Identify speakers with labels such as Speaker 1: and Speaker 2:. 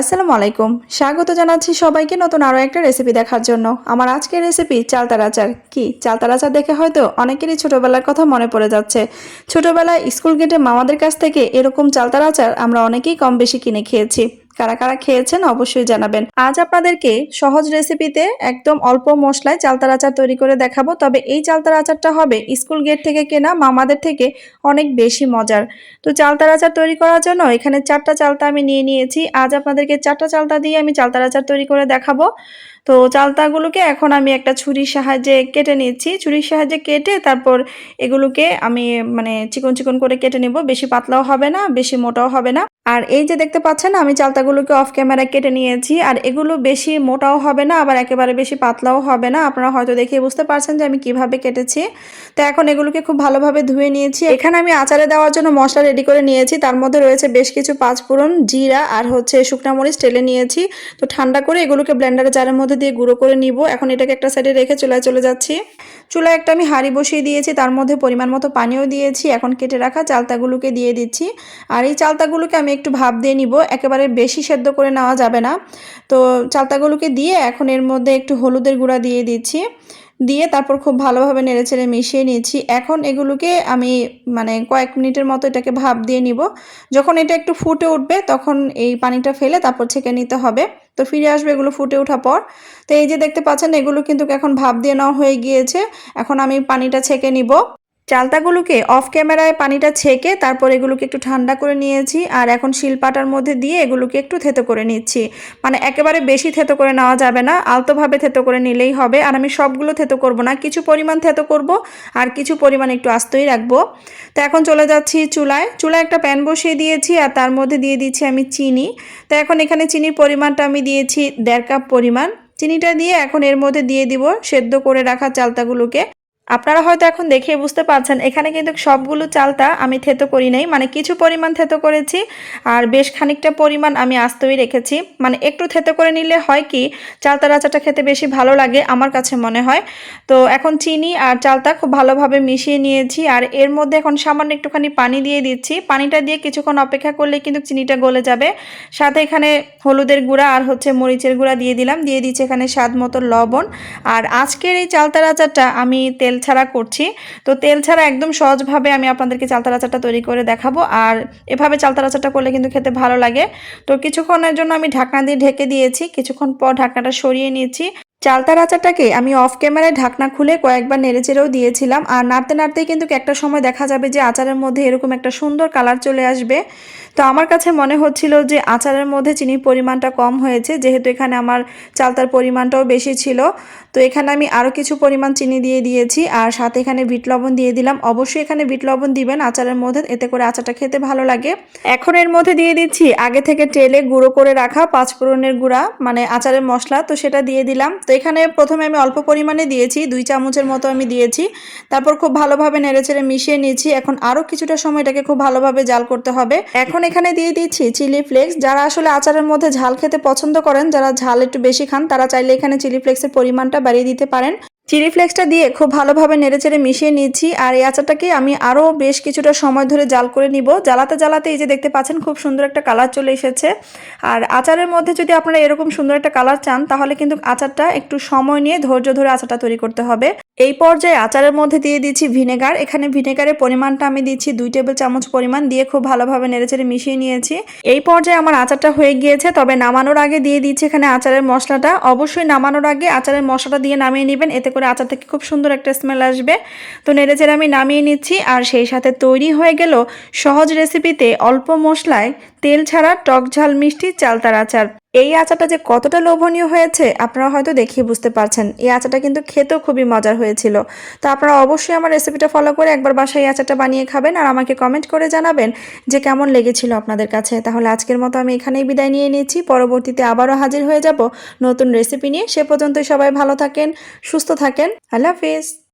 Speaker 1: আসসালামু আলাইকুম। স্বাগত জানাচ্ছি সবাইকে নতুন আরও একটা রেসিপি দেখার জন্য। আমার আজকের রেসিপি চালতার আচার। কি? চালতার আচার দেখে হয়তো অনেকেরই ছোটোবেলার কথা মনে পড়ে যাচ্ছে। ছোটোবেলায় স্কুল গেটে মামাদের কাছ থেকে এরকম চালতার আচার আমরা অনেকেই কম বেশি কিনে খেয়েছি। কারা কারা খেয়েছেন অবশ্যই জানাবেন। আজ আপনাদেরকে সহজ রেসিপিতে একদম অল্প মশলায় চালতার আচার তৈরি করে দেখাবো। তবে এই চালতার আচারটা হবে স্কুল গেট থেকে কেনা, মামাদের থেকে অনেক বেশি মজার। তো চালতার আচার তৈরি করার জন্য এখানে চারটা চালতা আমি নিয়ে নিয়েছি। আজ আপনাদেরকে চারটা চালতা দিয়ে আমি চালতার আচার তৈরি করে দেখাবো। তো চালতাগুলোকে এখন আমি একটা ছুরির সাহায্যে কেটে নিচ্ছি। ছুরির সাহায্যে কেটে তারপর এগুলোকে আমি মানে চিকন চিকন করে কেটে নেব। বেশি পাতলাও হবে না, বেশি মোটাও হবে না। আর এই যে দেখতে পাচ্ছেন, আমি চালতাগুলোকে অফ ক্যামেরায় কেটে নিয়েছি। আর এগুলো বেশি মোটাও হবে না, আবার একেবারে বেশি পাতলাও হবে না। আপনারা হয়তো দেখে বুঝতে পারছেন যে আমি কীভাবে কেটেছি। তো এখন এগুলোকে খুব ভালোভাবে ধুয়ে নিয়েছি। এখানে আমি আচারে দেওয়ার জন্য মশলা রেডি করে নিয়েছি। তার মধ্যে রয়েছে বেশ কিছু পাঁচফোড়ন, জিরা আর হচ্ছে শুকনা মরিচ টেলে নিয়েছি। তো ঠান্ডা করে এগুলোকে ব্লেন্ডারে জারের মধ্যে দিয়ে গুঁড়ো করে নিব। এখন এটাকে একটা সাইডে রেখে চুলায় চলে যাচ্ছি। চুলায় একটা আমি হাঁড়ি বসিয়ে দিয়েছি, তার মধ্যে পরিমাণ মতো পানিও দিয়েছি। এখন কেটে রাখা চালতাগুলোকে দিয়ে দিচ্ছি। আর এই চালতাগুলোকে আমি একটু ভাব দিয়ে নিব, একেবারে বেশি সেদ্ধ করে নেওয়া যাবে না। তো চালতাগুলোকে দিয়ে এখন এর মধ্যে একটু হলুদের গুঁড়া দিয়ে দিচ্ছি। দিয়ে তারপর খুব ভালোভাবে নেড়ে নেড়েচেড়ে মিশিয়ে নিয়েছি। এখন এগুলোকে আমি মানে কয়েক মিনিটের মতো এটাকে ভাব দিয়ে নিব। যখন এটা একটু ফুটে উঠবে, তখন এই পানিটা ফেলে তারপর ছেঁকে নিতে হবে। তো ফিরে আসবে এগুলো ফুটে ওঠা পর। তো এই যে দেখতে পাচ্ছেন, এগুলো কিন্তু এখন ভাব দিয়ে নেওয়া হয়ে গিয়েছে। এখন আমি পানিটা ছেঁকে নিব। চালতাগুলোকে অফ ক্যামেরায় পানিটা ছেঁকে তারপর এগুলোকে একটু ঠান্ডা করে নিয়েছি আর এখন শিলপাটার মধ্যে দিয়ে এগুলোকে একটু থেতো করে নিচ্ছি। মানে একেবারে বেশি থেতো করে নেওয়া যাবে না, আলতোভাবে থেতো করে নিলেই হবে আর আমি সবগুলো থেতো করব না। কিছু পরিমাণ থেতো করব আর কিছু পরিমাণ একটু আস্তই রাখব। তো এখন চলে যাচ্ছি চুলায়। চুলায় একটা প্যান বসিয়ে দিয়েছি আর তার মধ্যে দিয়ে দিচ্ছি আমি চিনি। তো এখন এখানে চিনির পরিমাণটা আমি দিয়েছি দেড় কাপ পরিমাণ। চিনিটা দিয়ে এখন এর মধ্যে দিয়ে দিব সেদ্ধ করে রাখা চালতাগুলোকে। আপনারা হয়তো এখন দেখে বুঝতে পারছেন, এখানে কিন্তু সবগুলো চালটা আমি থেতো করি নাই। মানে কিছু পরিমাণ থেতো করেছি আর বেশ খানিকটা পরিমাণ আমি আস্তই রেখেছি। মানে একটু থেতো করে নিলে হয় কি, চালতা রাচাটা খেতে বেশি ভালো লাগে আমার কাছে মনে হয়। তো এখন চিনি আর চালটা খুব ভালোভাবে মিশিয়ে নিয়েছি আর এর মধ্যে এখন সামান্য একটুখানি পানি দিয়ে দিচ্ছি। পানিটা দিয়ে কিছুক্ষণ অপেক্ষা করলে কিন্তু চিনিটা গলে যাবে। সাথে এখানে হলুদের গুঁড়া আর হচ্ছে মরিচের গুঁড়া দিয়ে দিলাম। দিয়ে দিচ্ছি এখানে স্বাদ মতো লবণ। আর আজকের এই চালতা রাচাটা আমি তেল ছাড়া করছি। তো তেল ছাড়া একদম সহজভাবে আমি আপনাদেরকে চালতার আচারটা তৈরি করে দেখাবো। আর এভাবে চালতার আচারটা করলে কিন্তু খেতে ভালো লাগে। তো কিছুক্ষণের জন্য আমি ঢাকনা দিয়ে ঢেকে দিয়েছি। কিছুক্ষণ পর ঢাকনাটা সরিয়ে নিয়েছি। চালতার আচারটাকে আমি অফ ক্যামেরায় ঢাকনা খুলে কয়েকবার নেড়েচেড়েও দিয়েছিলাম। আর নাড়তে নাড়তেই কিন্তু একটা সময় দেখা যাবে যে আচারের মধ্যে এরকম একটা সুন্দর কালার চলে আসবে। তো আমার কাছে মনে হচ্ছিল যে আচারের মধ্যে চিনির পরিমাণটা কম হয়েছে, যেহেতু এখানে আমার চালতার পরিমাণটাও বেশি ছিল। তো এখানে আমি আরও কিছু পরিমাণ চিনি দিয়ে দিয়েছি আর সাথে এখানে বিট লবণ দিয়ে দিলাম। অবশ্যই এখানে বিট লবণ দিবেন আচারের মধ্যে, এতে করে আচারটা খেতে ভালো লাগে। এখন এর মধ্যে দিয়ে দিচ্ছি আগে থেকে তেলে গুঁড়ো করে রাখা পাঁচফোড়নের গুঁড়া মানে আচারের মশলা। তো সেটা দিয়ে দিলাম। তো এখানে প্রথমে আমি অল্প পরিমাণে দিয়েছি, দুই চামচের মতো আমি দিয়েছি। তারপর খুব ভালোভাবে নেড়েচেড়ে মিশিয়ে নিয়েছি এখন আরও কিছুটা সময় এটাকে খুব ভালোভাবে জাল করতে হবে। এখন এখানে দিয়ে দিচ্ছি চিলি ফ্লেক্স। যারা আসলে আচারের মধ্যে ঝাল খেতে পছন্দ করেন, যারা ঝাল একটু বেশি খান, তারা চাইলে এখানে চিলি ফ্লেক্সের পরিমাণটা বাড়িয়ে দিতে পারেন। চিলি ফ্লেক্সটা দিয়ে খুব ভালোভাবে নেড়েচেড়ে মিশিয়ে নিচ্ছি আর এই আচারটাকে আমি আরও বেশ কিছুটা সময় ধরে জাল করে নিব। জ্বালাতে জ্বালাতে এই যে দেখতে পাচ্ছেন খুব সুন্দর একটা কালার চলে এসেছে। আর আচারের মধ্যে যদি আপনারা এরকম সুন্দর একটা কালার চান, তাহলে কিন্তু আচারটা একটু সময় নিয়ে ধৈর্য ধরে আচারটা তৈরি করতে হবে। এই পর্যায়ে আচারের মধ্যে দিয়ে দিচ্ছি ভিনেগার। এখানে ভিনেগারের পরিমাণটা আমি দিচ্ছি দুই টেবিল চামচ পরিমাণ দিয়ে খুব ভালোভাবে নেড়েচেড়ে মিশিয়ে নিয়েছি। এই পর্যায়ে আমার আচারটা হয়ে গিয়েছে, তবে নামানোর আগে দিয়ে দিচ্ছি এখানে আচারের মশলাটা। অবশ্যই নামানোর আগে আচারের মশলাটা দিয়ে নামিয়ে নেবেন, এতে করে আচার থেকে খুব সুন্দর একটা স্মেল আসবে। তো নেড়েচেড়ে আমি নামিয়ে নিচ্ছি, আর সেই সাথে তৈরি হয়ে গেল সহজ রেসিপিতে অল্প মশলায় তেল ছাড়া টক ঝাল মিষ্টি চালতার আচার। এই আচারটা যে কতটা লোভনীয় হয়েছে, আপনারা হয়তো দেখিয়ে বুঝতে পারছেন। এই আচারটা কিন্তু খেতেও খুবই মজার হয়েছিল। তো আপনারা অবশ্যই আমার রেসিপিটা ফলো করে একবার বাসায় এই আচারটা বানিয়ে খাবেন আর আমাকে কমেন্ট করে জানাবেন যে কেমন লেগেছিল আপনাদের কাছে। তাহলে আজকের মতো আমি এখানেই বিদায় নিয়ে নিয়েছি পরবর্তীতে আবারও হাজির হয়ে যাব নতুন রেসিপি নিয়ে। সে পর্যন্ত সবাই ভালো থাকেন, সুস্থ থাকেন। আল্লাহ হাফিজ।